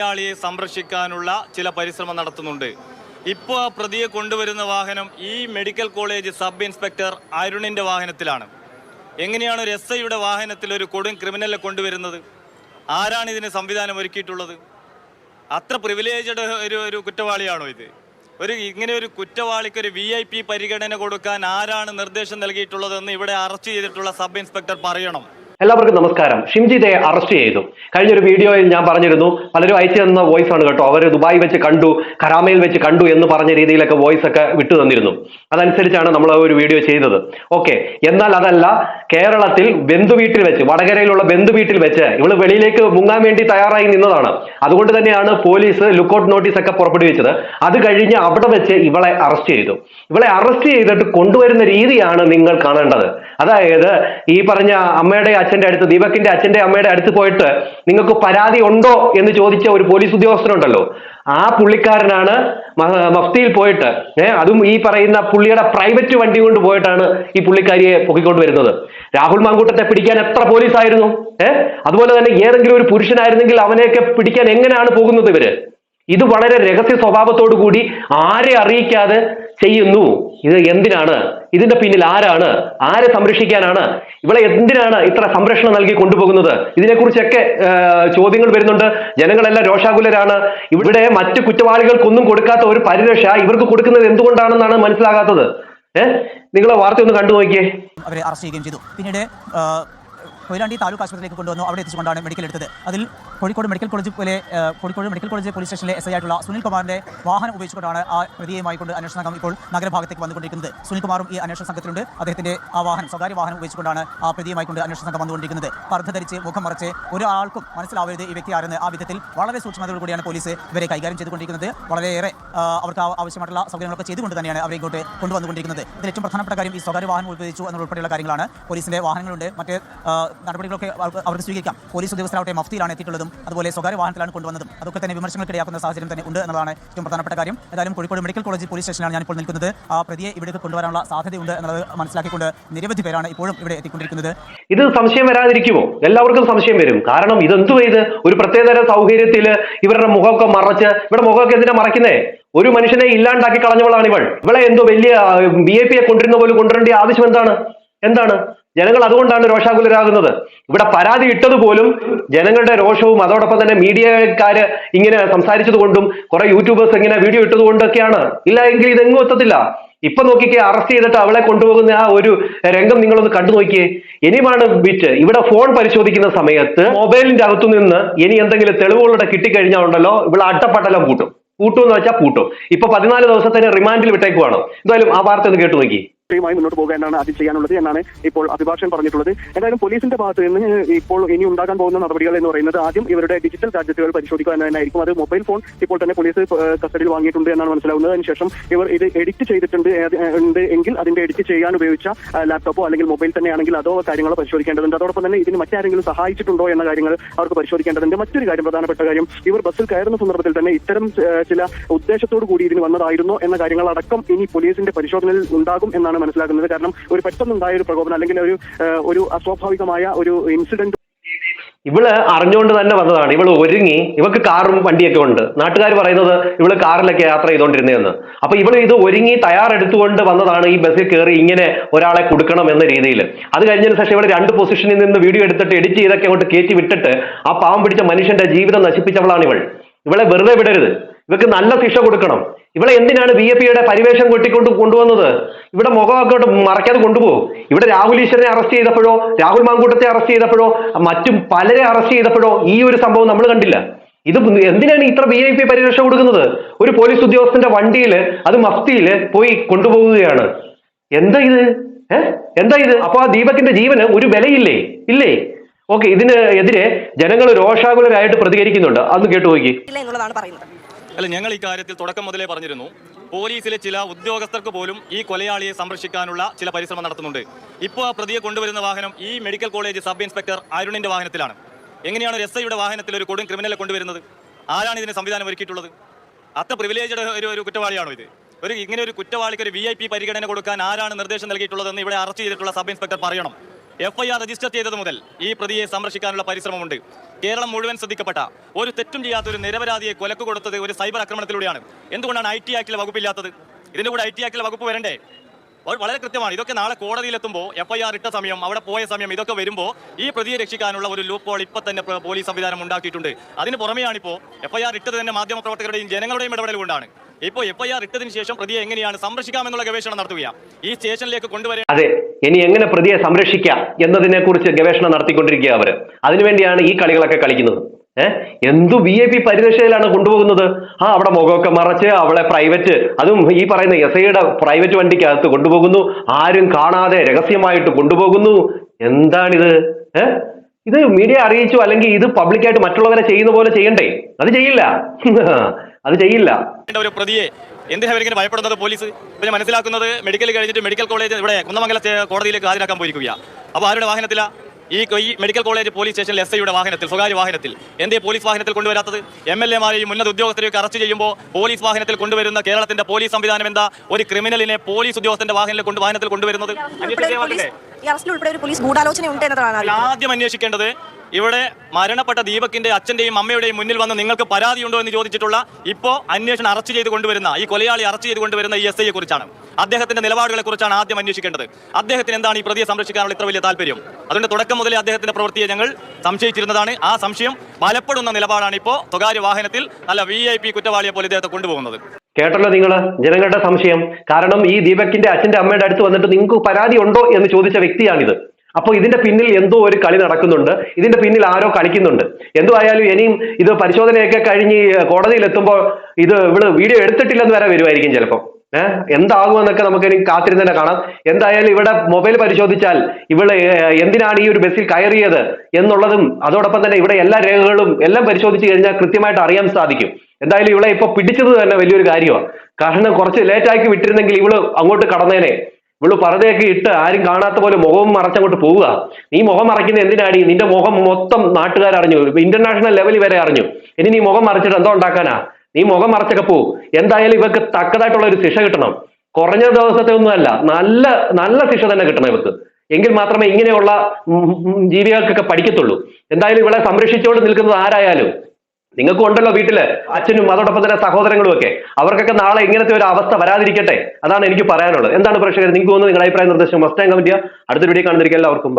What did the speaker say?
തൊഴിലാളിയെ സംരക്ഷിക്കാനുള്ള ചില പരിശ്രമം നടത്തുന്നുണ്ട്. ഇപ്പോൾ ആ പ്രതിയെ കൊണ്ടുവരുന്ന വാഹനം ഈ മെഡിക്കൽ കോളേജ് സബ് ഇൻസ്പെക്ടർ അരുണിന്റെ വാഹനത്തിലാണ്. എങ്ങനെയാണ് ഒരു എസ് ഐയുടെ വാഹനത്തിൽ ഒരു കൊടും ക്രിമിനലിനെ കൊണ്ടുവരുന്നത്? ആരാണ് ഇതിന് സംവിധാനം ഒരുക്കിയിട്ടുള്ളത്? അത്ര പ്രിവിലേജഡ് ഒരു ഒരു കുറ്റവാളിയാണോ ഇത്? ഒരു ഇങ്ങനെ ഒരു കുറ്റവാളിക്ക് ഒരു വി ഐ പി പരിഗണന കൊടുക്കാൻ ആരാണ് നിർദ്ദേശം നൽകിയിട്ടുള്ളതെന്ന് ഇവിടെ അറസ്റ്റ് ചെയ്തിട്ടുള്ള സബ് ഇൻസ്പെക്ടർ പറയണം. എല്ലാവർക്കും നമസ്കാരം. ഷിംജിതയെ അറസ്റ്റ് ചെയ്തു. കഴിഞ്ഞൊരു വീഡിയോയിൽ ഞാൻ പറഞ്ഞിരുന്നു പലരും അയച്ചു തന്ന വോയിസ് ആണ് കേട്ടോ. അവർ ദുബായ് വെച്ച് കണ്ടു കരാമയിൽ വെച്ച് കണ്ടു എന്ന് പറഞ്ഞ രീതിയിലൊക്കെ വോയിസ് ഒക്കെ വിട്ടു തന്നിരുന്നു. അതനുസരിച്ചാണ് നമ്മൾ ഒരു വീഡിയോ ചെയ്തത്. ഓക്കെ എന്നാൽ അതല്ല കേരളത്തിൽ ബന്ധു വീട്ടിൽ വെച്ച് വടകരയിലുള്ള ബന്ധു വീട്ടിൽ വെച്ച് ഇവൾ വെളിയിലേക്ക് മുങ്ങാൻ വേണ്ടി തയ്യാറായി നിന്നതാണ്. അതുകൊണ്ട് തന്നെയാണ് പോലീസ് ലുക്കൌട്ട് നോട്ടീസ് ഒക്കെ പുറപ്പെടുവിച്ചത്. അത് കഴിഞ്ഞ് അവിടെ വെച്ച് ഇവളെ അറസ്റ്റ് ചെയ്തു. ഇവളെ അറസ്റ്റ് ചെയ്തിട്ട് കൊണ്ടുവരുന്ന രീതിയാണ് നിങ്ങൾ കാണേണ്ടത്. അതായത് ഈ പറഞ്ഞ അമ്മയുടെ അച്ഛന്റെ അടുത്ത് ദീപകിന്റെ അച്ഛന്റെ അമ്മയുടെ അടുത്ത് പോയിട്ട് നിങ്ങൾക്ക് പരാതി ഉണ്ടോ എന്ന് ചോദിച്ച ഒരു പോലീസ് ഉദ്യോഗസ്ഥനുണ്ടല്ലോ. ആ പുള്ളിക്കാരനാണ് മഫ്തിയിൽ പോയിട്ട് ഏഹ് അതും ഈ പറയുന്ന പുള്ളിയുടെ പ്രൈവറ്റ് വണ്ടി കൊണ്ട് പോയിട്ടാണ് ഈ പുള്ളിക്കാരിയെ പൊക്കിക്കൊണ്ട് വരുന്നത്. രാഹുൽ മാങ്കൂട്ടത്തെ പിടിക്കാൻ എത്ര പോലീസായിരുന്നു? ഏഹ് അതുപോലെ തന്നെ ഏതെങ്കിലും ഒരു പുരുഷനായിരുന്നെങ്കിൽ അവനെയൊക്കെ പിടിക്കാൻ എങ്ങനെയാണ് പോകുന്നത് ഇവർ? ഇത് വളരെ രഹസ്യ സ്വഭാവത്തോടു കൂടി ആരെ അറിയിക്കാതെ ചെയ്യുന്നു? ഇത് എന്തിനാണ്? ഇതിന്റെ പിന്നിൽ ആരാണ്? ആരെ സംരക്ഷിക്കാനാണ്? ഇവളെ എന്തിനാണ് ഇത്ര സംരക്ഷണം നൽകി കൊണ്ടുപോകുന്നത്? ഇതിനെക്കുറിച്ചൊക്കെ ചോദ്യങ്ങൾ വരുന്നുണ്ട്. ജനങ്ങളെല്ലാം രോഷാകുലരാണ്. ഇവിടെ മറ്റു കുറ്റവാളികൾക്കൊന്നും കൊടുക്കാത്ത ഒരു പരിരക്ഷ ഇവർക്ക് കൊടുക്കുന്നത് എന്തുകൊണ്ടാണെന്നാണ് മനസ്സിലാകാത്തത്? ഏഹ് നിങ്ങളെ വാർത്ത ഒന്ന് കണ്ടു നോക്കിയേ. അവരെ അറസ്റ്റ് ചെയ്യുകയും ചെയ്തു. പിന്നീട് കൊയിലാണ്ടി താലൂക്ക് ആശുപത്രിയിലേക്ക് കൊണ്ടുവന്നു. അവിടെ എത്തിച്ചുകൊണ്ടാണ് മെഡിക്കൽ എടുത്തത്. അതിൽ കോഴിക്കോട് മെഡിക്കൽ കോളേജ് പോലെ കോഴിക്കോട് മെഡിക്കൽ കോളേജ് പോലീസ് സ്റ്റേഷനിലെ എസ് ഐ ആയിട്ടുള്ള സുനിൽ കുമാറിന്റെ വാഹനം ഉപയോഗിച്ചുകൊണ്ടാണ് ആ പ്രതിയുമായി കൊണ്ട് അന്വേഷണ സംഘം ഇപ്പോൾ നഗരഭാഗത്തേക്ക് വന്നുകൊണ്ടിരിക്കുന്നത്. സുനിൽ കുമാറും ഈ അന്വേഷണ സംഘത്തിലുണ്ട്. അദ്ദേഹത്തിന്റെ ആ വാഹനം സ്വകാര്യ വാഹനം ഉപയോഗിച്ചുകൊണ്ടാണ് ആ പ്രതിയുമായി കൊണ്ട് അന്വേഷണ സംഘം വന്നുകൊണ്ടിരിക്കുന്നത്. പർദ്ധ ധരിച്ച് മുഖം മറച്ച് ഒരാൾക്കും മനസ്സിലാവരുത് ഈ വ്യക്തി ആരെന്ന് ആ വിധത്തിൽ വളരെ സൂക്ഷ്മതയോട് കൂടിയാണ് പോലീസ് ഇവരെ കൈകാര്യം ചെയ്തുകൊണ്ടിരിക്കുന്നത്. വളരെയേറെ അവർക്ക് ആവശ്യമായിട്ടുള്ള സൗകര്യങ്ങളൊക്കെ ചെയ്തുകൊണ്ട് തന്നെയാണ് അവരെ ഇങ്ങോട്ട് കൊണ്ടുവന്നുകൊണ്ടിരിക്കുന്നത്. ഇതിൽ ഏറ്റവും പ്രധാനപ്പെട്ട കാര്യം ഈ സ്വകാര്യ വാഹനം ഉപയോഗിച്ചു എന്നുൾപ്പെടെയുള്ള കാര്യങ്ങളാണ്. പോലീസിന്റെ വാഹനങ്ങളുണ്ട്. മറ്റ് നടപടികളൊക്കെ അവർക്ക് സ്വീകരിക്കാം. പോലീസ് ഉദ്യോഗസ്ഥരാവട്ടെ മഫ്തിയിലാണ് എത്തിയിട്ടുള്ളതും. അതുപോലെ സ്വകാര്യ വാഹനത്തിലാണ് കൊണ്ടുവന്നതും. അതൊക്കെ തന്നെ വിമർശനങ്ങൾക്കിടയാക്കുന്ന സാഹചര്യം തന്നെ ഉണ്ട് എന്നതാണ് ഏറ്റവും പ്രധാനപ്പെട്ട കാര്യം. ഏതായാലും കോഴിക്കോട് മെഡിക്കൽ കോളേജ് പോലീസ് സ്റ്റേഷനിലാണ് ഇപ്പോൾ നിൽക്കുന്നത്. ആ പ്രതിയെ ഇവിടേക്ക് കൊണ്ടുവരാനുള്ള സാധ്യതയുണ്ട് എന്നുള്ളത് മനസ്സിലാക്കിക്കൊണ്ട് നിരവധി പേരാണ് ഇപ്പോഴും ഇവിടെ എത്തിക്കൊണ്ടിരിക്കുന്നത്. ഇത് സംശയം വരാതിരിക്കുമോ? എല്ലാവർക്കും സംശയം വരും. കാരണം ഇതെന്തു ചെയ്ത്? ഒരു പ്രത്യേകതര സൗകര്യത്തിൽ ഇവരുടെ മുഖമൊക്കെ മറച്ച് ഇവിടെ മുഖമൊക്കെ എന്തിനാ മറയ്ക്കുന്നേ? ഒരു മനുഷ്യനെ ഇല്ലാണ്ടാക്കി കളഞ്ഞവളാണ് ഇവൾ ഇവളെ എന്തോ വലിയ ബി എ പിയെ കൊണ്ടിരുന്ന പോലും കൊണ്ടുവരേണ്ട ആവശ്യം എന്താണ്? എന്താണ്? ജനങ്ങൾ അതുകൊണ്ടാണ് രോഷാകുലരാകുന്നത്. ഇവിടെ പരാതി ഇട്ടത് പോലും ജനങ്ങളുടെ രോഷവും അതോടൊപ്പം തന്നെ മീഡിയക്കാര് ഇങ്ങനെ സംസാരിച്ചത് കൊണ്ടും കുറെ യൂട്യൂബേഴ്സ് ഇങ്ങനെ വീഡിയോ ഇട്ടത് കൊണ്ടൊക്കെയാണ്. ഇല്ല എങ്കിൽ ഇതെങ്ങും എത്തത്തില്ല. ഇപ്പൊ നോക്കിക്കേ അറസ്റ്റ് ചെയ്തിട്ട് അവളെ കൊണ്ടുപോകുന്ന ആ ഒരു രംഗം നിങ്ങളൊന്ന് കണ്ടു നോക്കിയേ. ഇനിയുമാണ് ബിറ്റ്. ഇവിടെ ഫോൺ പരിശോധിക്കുന്ന സമയത്ത് മൊബൈലിന്റെ അകത്തു നിന്ന് ഇനി എന്തെങ്കിലും തെളിവുകളുടെ കിട്ടിക്കഴിഞ്ഞാൽ ഉണ്ടല്ലോ ഇവിടെ അട്ടപ്പട്ടലം കൂട്ടും കൂട്ടും എന്ന് വെച്ചാൽ കൂട്ടും ഇപ്പൊ പതിനാല് ദിവസത്തിന് റിമാൻഡിൽ വിട്ടേക്കുവാണ്. എന്തായാലും ആ വാർത്ത ഒന്ന് കേട്ടു നോക്കി. യുമായി മുന്നോട്ട് പോകുക എന്നാണ് ആദ്യം ചെയ്യാനുള്ളത് എന്നാണ് ഇപ്പോൾ അഭിഭാഷകൻ പറഞ്ഞിട്ടുള്ളത്. എന്തായാലും പോലീസിന്റെ ഭാഗത്ത് നിന്ന് ഇപ്പോൾ ഇനി ഉണ്ടാകാൻ പോകുന്ന നടപടികൾ എന്ന് പറയുന്നത് ആദ്യം ഇവരുടെ ഡിജിറ്റൽ ഗാഡ്ജറ്റുകൾ പരിശോധിക്കുക എന്ന് തന്നെയായിരിക്കും അത് മൊബൈൽ ഫോൺ ഇപ്പോൾ തന്നെ പോലീസ് കസ്റ്റഡിയിൽ വാങ്ങിയിട്ടുണ്ട് എന്നാണ് മനസ്സിലാവുന്നത്. അതിനുശേഷം ഇവർ ഇത് എഡിറ്റ് ചെയ്തിട്ടുണ്ട് ഉണ്ട് എങ്കിൽ അതിന്റെ എഡിറ്റ് ചെയ്യാൻ ഉപയോഗിച്ച ലാപ്ടോപ്പോ അല്ലെങ്കിൽ മൊബൈൽ തന്നെയാണെങ്കിൽ അതോ കാര്യങ്ങളോ പരിശോധിക്കേണ്ടതുണ്ട്. അതോടൊപ്പം തന്നെ ഇതിന് മറ്റാരെങ്കിലും സഹായിച്ചിട്ടുണ്ടോ എന്ന കാര്യങ്ങൾ അവർക്ക് പരിശോധിക്കേണ്ടതുണ്ട്. മറ്റൊരു കാര്യം പ്രധാനപ്പെട്ട കാര്യം ഇവർ ബസ്സിൽ കയറുന്ന സന്ദർഭത്തിൽ തന്നെ ഇത്തരം ചില ഉദ്ദേശത്തോടു കൂടി ഇതിന് വന്നതായിരുന്നോ എന്ന കാര്യങ്ങൾ അടക്കം ഇനി പോലീസിന്റെ പരിശോധനയിൽ ഉണ്ടാകും എന്നാണ് മനസ്സിലാക്കുന്നത്. കാരണം ഒരു പെട്ടെന്നുണ്ടായ ഒരു പ്രകോപനം അല്ലെങ്കിൽ ഒരു ഒരു അസ്വാഭാവികമായ ഒരു ഇൻസിഡന്റ് ഇവൾ അറിഞ്ഞുകൊണ്ട് തന്നെ വന്നതാണ്. ഇവൾ ഒരുങ്ങി ഇവക്ക് കാറും വണ്ടിയൊക്കെ ഉണ്ട്. നാട്ടുകാർ പറയുന്നത് ഇവൾ കാറിലൊക്കെ യാത്ര ചെയ്തുകൊണ്ടിരുന്നതെന്ന് അപ്പൊ ഇവൾ ഇത് ഒരുങ്ങി തയ്യാറെടുത്തുകൊണ്ട് വന്നതാണ് ഈ ബസ്സിൽ കയറി ഇങ്ങനെ ഒരാളെ കൊടുക്കണം എന്ന രീതിയിൽ അത് കഴിഞ്ഞതിന് ശേഷം ഇവിടെ രണ്ട് പൊസിഷനിൽ നിന്ന് വീഡിയോ എടുത്തിട്ട് എഡിറ്റ് ചെയ്തൊക്കെ അങ്ങോട്ട് കയറ്റി വിട്ടിട്ട് ആ പാവം പിടിച്ച മനുഷ്യന്റെ ജീവിതം നശിപ്പിച്ചവളാണ് ഇവൾ ഇവളെ വെറുതെ വിടരുത്. ഇവക്ക് നല്ല ശിക്ഷ കൊടുക്കണം. ഇവിടെ എന്തിനാണ് ബി എ പിയുടെ പരിവേഷം കൊട്ടിക്കൊണ്ട് കൊണ്ടുവന്നത്? ഇവിടെ മുഖമൊക്കെ മറയ്ക്കാതെ കൊണ്ടുപോകും. ഇവിടെ രാഹുൽ ഈശ്വരനെ അറസ്റ്റ് ചെയ്തപ്പോഴോ രാഹുൽ മാങ്കൂട്ടത്തെ അറസ്റ്റ് ചെയ്തപ്പോഴോ മറ്റും പലരെ അറസ്റ്റ് ചെയ്തപ്പോഴോ ഈ ഒരു സംഭവം നമ്മൾ കണ്ടില്ല. ഇത് എന്തിനാണ് ഇത്ര വി ഐ പി പരിരക്ഷ കൊടുക്കുന്നത്? ഒരു പോലീസ് ഉദ്യോഗസ്ഥന്റെ വണ്ടിയിൽ അത് മഫ്തിയിൽ പോയി കൊണ്ടുപോകുകയാണ്. എന്താ ഇത്? ഏഹ് എന്താ ഇത്? അപ്പൊ ആ ദീപകിന്റെ ജീവന് ഒരു വിലയില്ലേ? ഇല്ലേ? ഓക്കെ ഇതിന് എതിരെ ജനങ്ങൾ രോഷാകുലരായിട്ട് പ്രതികരിക്കുന്നുണ്ട്. അന്ന് കേട്ടു നോക്കി. എന്നുള്ളതാണ് പറയുന്നത്. അല്ല ഞങ്ങൾ ഈ കാര്യത്തിൽ തുടക്കം മുതലേ പറഞ്ഞിരുന്നു. പോലീസിലെ ചില ഉദ്യോഗസ്ഥർക്ക് പോലും ഈ കൊലയാളിയെ സംരക്ഷിക്കാനുള്ള ചില പരിശ്രമം നടത്തുന്നുണ്ട്. ഇപ്പോൾ ആ പ്രതിയെ കൊണ്ടുവരുന്ന വാഹനം ഈ മെഡിക്കൽ കോളേജ് സബ് ഇൻസ്പെക്ടർ അരുണിന്റെ വാഹനത്തിലാണ്. എങ്ങനെയാണ് ഒരു എസ് ഐയുടെ വാഹനത്തിൽ ഒരു കൊടും ക്രിമിനലെ കൊണ്ടുവരുന്നത്? ആരാണ് ഇതിന് സംവിധാനം ഒരുക്കിയിട്ടുള്ളത്? അത്ര പ്രിവിലേജഡ് ഒരു ഒരു കുറ്റവാളിയാണോ ഇത്? ഒരു ഇങ്ങനെ ഒരു കുറ്റവാളിക്ക് ഒരു വി ഐ പി പരിഗണന കൊടുക്കാൻ ആരാണ് നിർദ്ദേശം നൽകിയിട്ടുള്ളതെന്ന് ഇവിടെ അറസ്റ്റ് ചെയ്തിട്ടുള്ള സബ് ഇൻസ്പെക്ടർ പറയണം. എഫ്ഐആർ രജിസ്റ്റർ ചെയ്തത് മുതൽ ഈ പ്രതിയെ സംരക്ഷിക്കാനുള്ള പരിശ്രമമുണ്ട്. കേരളം മുഴുവൻ ശ്രദ്ധിക്കപ്പെട്ട ഒരു തെറ്റും ചെയ്യാത്ത ഒരു നിരപരാധിയെ കൊലക്ക് കൊടുത്തത് ഒരു സൈബർ ആക്രമണത്തിലൂടെയാണ്. എന്തുകൊണ്ടാണ് ഐ ടി ആക്ടിലെ വകുപ്പില്ലാത്തത്? ഇതിന്റെ കൂടെ ഐ ടി ആക്ടിലെ വകുപ്പ് വരണ്ടേ? വളരെ കൃത്യമാണ്. ഇതൊക്കെ നാളെ കോടതിയിലെത്തുമ്പോൾ എഫ് ഐ ആർ ഇട്ട സമയം അവിടെ പോയ സമയം ഇതൊക്കെ വരുമ്പോൾ ഈ പ്രതിയെ രക്ഷിക്കാനുള്ള ഒരു ലൂപ്പ് ഇപ്പൊ തന്നെ പോലീസ് സംവിധാനം ഉണ്ടാക്കിയിട്ടുണ്ട്. അതിന് പുറമെയാണിപ്പോൾ ആർ ഇട്ടത് തന്നെ മാധ്യമപ്രവർത്തകരുടെയും ജനങ്ങളുടെയും ഇടപെടൽ കൊണ്ടാണ് ഇപ്പോൾ ആർ ഇട്ടതിന് ശേഷം പ്രതിയെ എങ്ങനെയാണ് സംരക്ഷിക്കാമെന്നുള്ള ഗവേഷണം നടത്തുക ഈ സ്റ്റേഷനിലേക്ക് കൊണ്ടുവരാൻ അതെ ഇനി എങ്ങനെ പ്രതിയെ സംരക്ഷിക്കാം എന്നതിനെ കുറിച്ച് ഗവേഷണം നടത്തിക്കൊണ്ടിരിക്കുക അവർ അതിനുവേണ്ടിയാണ് ഈ കളികളൊക്കെ കളിക്കുന്നത്. ഏഹ് എന്തു വി ഐ പി പരിരക്ഷയിലാണ് കൊണ്ടുപോകുന്നത്? ആ അവിടെ മുഖമൊക്കെ മറച്ച് അവളെ പ്രൈവറ്റ് അതും ഈ പറയുന്ന എസ് ഐയുടെ പ്രൈവറ്റ് വണ്ടിക്കകത്ത് കൊണ്ടുപോകുന്നു. ആരും കാണാതെ രഹസ്യമായിട്ട് കൊണ്ടുപോകുന്നു. എന്താണിത്? ഏഹ് ഇത് മീഡിയ അറിയിച്ചു അല്ലെങ്കിൽ ഇത് പബ്ലിക്കായിട്ട് മറ്റുള്ളവരെ ചെയ്യുന്ന പോലെ ചെയ്യണ്ടേ? അത് ചെയ്യില്ല. അത് ചെയ്യില്ല. ഒരു പ്രതിയെ. എന്തിനാ ഇവരിങ്ങനെ ഭയപ്പെടുന്നത് പോലീസ്? പിന്നെ മനസ്സിലാക്കുന്നത് മെഡിക്കൽ കഴിഞ്ഞിട്ട് മെഡിക്കൽ കോളേജ് ഇവിടെ കുന്നമംഗല കോടതിയിലേക്ക് ഹാജരാക്കാൻ പോയിരിക്കുകയാണ് അപ്പോൾ ആരുടെ വാഹനത്തിലാ? ഈ ഈ മെഡിക്കൽ കോളേജ് പോലീസ് സ്റ്റേഷനിൽ എസ് ഐയുടെ വാഹനത്തിൽ സ്വകാര്യ വാഹനത്തിൽ. എന്തേ പോലീസ് വാഹനത്തിൽ കൊണ്ടുവരാത്തത്? എം എൽ എമാരെയും ഉന്നത ഉദ്യോഗസ്ഥരെയൊക്കെ അറസ്റ്റ് ചെയ്യുമ്പോൾ പോലീസ് വാഹനത്തിൽ കൊണ്ടുവരുന്ന കേരളത്തിന്റെ പോലീസ് സംവിധാനം എന്താ? ഒരു ക്രിമിനലിനെ പോലീസ് ഉദ്യോഗസ്ഥന്റെ വാഹനത്തിൽ കൊണ്ട് വാഹനത്തിൽ കൊണ്ടുവരുന്നത്? ആദ്യം അന്വേഷിക്കേണ്ടത് ഇവിടെ മരണപ്പെട്ട ദീപകിന്റെ അച്ഛന്റെയും അമ്മയുടെയും മുന്നിൽ വന്ന് നിങ്ങൾക്ക് പരാതി ഉണ്ടോ എന്ന് ചോദിച്ചിട്ടുള്ള ഇപ്പോ അന്വേഷണം അറസ്റ്റ് ചെയ്ത് കൊണ്ടുവരുന്ന ഈ കൊലയാളി അറസ്റ്റ് ചെയ്ത് കൊണ്ടുവരുന്ന ഈ എസ് ഐയെ കുറിച്ചാണ്. അദ്ദേഹത്തിന്റെ നിലപാടുകളെ കുറിച്ചാണ് ആദ്യം അന്വേഷിക്കേണ്ടത്. അദ്ദേഹത്തിന് എന്താണ് ഈ പ്രതിയെ സംരക്ഷിക്കാനുള്ള ഇത്ര വലിയ താല്പര്യം? അതുകൊണ്ട് തുടക്കം മുതലേ അദ്ദേഹത്തിന്റെ പ്രവൃത്തിയെ ഞങ്ങൾ സംശയിച്ചിരുന്നതാണ്. ആ സംശയം ബലപ്പെടുന്ന നിലപാടാണ് ഇപ്പോൾ സ്വകാര്യ വാഹനത്തിൽ നല്ല വി ഐ പി കുറ്റവാളിയെ പോലെ ഇദ്ദേഹത്തെ കൊണ്ടുപോകുന്നത്. കേട്ടല്ലോ നിങ്ങൾ ജനങ്ങളുടെ സംശയം. കാരണം ഈ ദീപക്കിന്റെ അച്ഛന്റെ അമ്മയുടെ അടുത്ത് വന്നിട്ട് നിങ്ങൾക്ക് പരാതി ഉണ്ടോ എന്ന് ചോദിച്ച വ്യക്തിയാണിത്. അപ്പോൾ ഇതിന്റെ പിന്നിൽ എന്തോ ഒരു കളി നടക്കുന്നുണ്ട്. ഇതിന്റെ പിന്നിൽ ആരോ കളിക്കുന്നുണ്ട്. എന്തോ ആയാലും ഇനിയും ഇത് പരിശോധനയൊക്കെ കഴിഞ്ഞ് കോടതിയിൽ എത്തുമ്പോൾ ഇത് ഇവൾ വീഡിയോ എടുത്തിട്ടില്ലെന്ന് വരെ വരുമായിരിക്കും ചിലപ്പോൾ ഏഹ് എന്താകുമെന്നൊക്കെ നമുക്ക് ഇനി കാത്തിരുന്ന് തന്നെ കാണാം. എന്തായാലും ഇവിടെ മൊബൈൽ പരിശോധിച്ചാൽ ഇവൾ എന്തിനാണ് ഈ ഒരു ബസ്സിൽ കയറിയത് എന്നുള്ളതും അതോടൊപ്പം തന്നെ ഇവിടെ എല്ലാ രേഖകളും എല്ലാം പരിശോധിച്ച് കഴിഞ്ഞാൽ കൃത്യമായിട്ട് അറിയാൻ സാധിക്കും. എന്തായാലും ഇവളെ ഇപ്പൊ പിടിച്ചത് തന്നെ വലിയൊരു കാര്യമാണ് കാരണം കുറച്ച് ലേറ്റാക്കി വിട്ടിരുന്നെങ്കിൽ ഇവൾ അങ്ങോട്ട് കടന്നേനെ. ഇവൾ പറതയൊക്കെ ഇട്ട് ആരും കാണാത്ത പോലെ മുഖം മറച്ചങ്ങോട്ട് പോവുക. നീ മുഖം മറയ്ക്കുന്ന എന്തിനാടി? നിന്റെ മുഖം മൊത്തം നാട്ടുകാർ അറിഞ്ഞു. ഇന്റർനാഷണൽ ലെവലിൽ വരെ അറിഞ്ഞു. ഇനി നീ മുഖം മറച്ചിട്ട് എന്തോ ഉണ്ടാക്കാനാ? നീ മുഖം മറച്ചൊക്കെ പോവും എന്തായാലും ഇവക്ക് തക്കതായിട്ടുള്ള ഒരു ശിക്ഷ കിട്ടണം. കുറഞ്ഞ ദിവസത്തെ ഒന്നുമല്ല നല്ല നല്ല ശിക്ഷ തന്നെ കിട്ടണം ഇവക്ക്. എങ്കിൽ മാത്രമേ ഇങ്ങനെയുള്ള ജീവികൾക്കൊക്കെ പഠിക്കത്തുള്ളൂ. എന്തായാലും ഇവളെ സംരക്ഷിച്ചുകൊണ്ട് നിൽക്കുന്നത് ആരായാലും? നിങ്ങൾക്കും ഉണ്ടല്ലോ വീട്ടിൽ അച്ഛനും അതോടൊപ്പം തന്നെ സഹോദരങ്ങളും ഒക്കെ. അവർക്കൊക്കെ നാളെ ഇങ്ങനത്തെ ഒരു അവസ്ഥ വരാതിരിക്കട്ടെ? അതാണ് എനിക്ക് പറയാനുള്ളത്. എന്താണ് പ്രേക്ഷകർ നിങ്ങൾക്ക് തോന്നുന്നത് നിങ്ങളുടെ അഭിപ്രായം നിർദ്ദേശം മസ്റ്റ് കമന്റ് ചെയ്യുക. അടുത്ത വീഡിയോ കാണുന്നിരിക്കും എല്ലാവർക്കും ബൈ